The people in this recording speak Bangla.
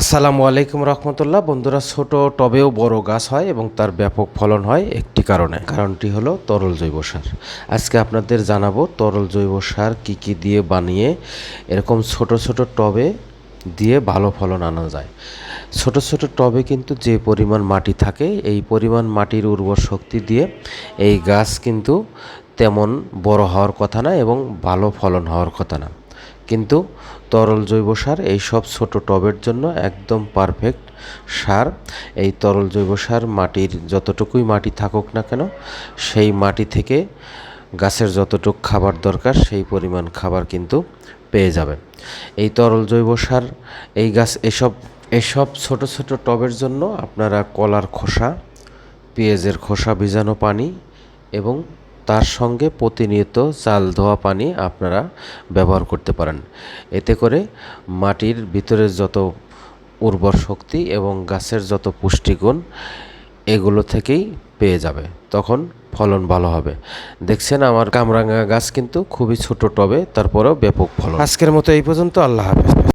আসসালামু আলাইকুম রহমতুল্লাহ। বন্ধুরা, ছোট টবেও বড় গাছ হয় এবং তার ব্যাপক ফলন হয় একটি কারণে। কারণটি হলো তরল জৈব সার। আজকে আপনাদের জানাব তরল জৈব সার কী কী দিয়ে বানিয়ে এরকম ছোট ছোট টবে দিয়ে ভালো ফলন আনা যায়। ছোট ছোট টবে কিন্তু যে পরিমাণ মাটি থাকে, এই পরিমাণ মাটির উর্বর শক্তি দিয়ে এই গাছ কিন্তু তেমন বড় হওয়ার কথা না এবং ভালো ফলন হওয়ার কথা না। কিন্তু তরল জৈব সার, এই সব ছোট টবের জন্য একদম পারফেক্ট সার। এই তরল জৈব সার মাটির যতটুকুই মাটি থাকুক না কেন, সেই মাটি থেকে গাছের যতটুক খাবার দরকার, সেই পরিমাণ খাবার কিন্তু পেয়ে যাবে এই তরল জৈব সার, এই গাছ, এসব এসব ছোট ছোট টবের জন্য আপনারা কলার খোসা, পেঁয়াজের খোসা ভিজানো পানি এবং তার সঙ্গে প্রতিনিয়ত চাল ধোয়া পানি আপনারা ব্যবহার করতে পারেন। এতে করে মাটির ভিতরে যত উর্বর শক্তি এবং গাছের যত পুষ্টিগুণ, এগুলো থেকেই পেয়ে যাবে। তখন ফলন ভালো হবে। দেখছেন আমার কামরাঙা গাছ কিন্তু খুবই ছোট টবে, তারপরেও ব্যাপক ফলন। আজকের মতো এই পর্যন্ত। আল্লাহ হাফেজ।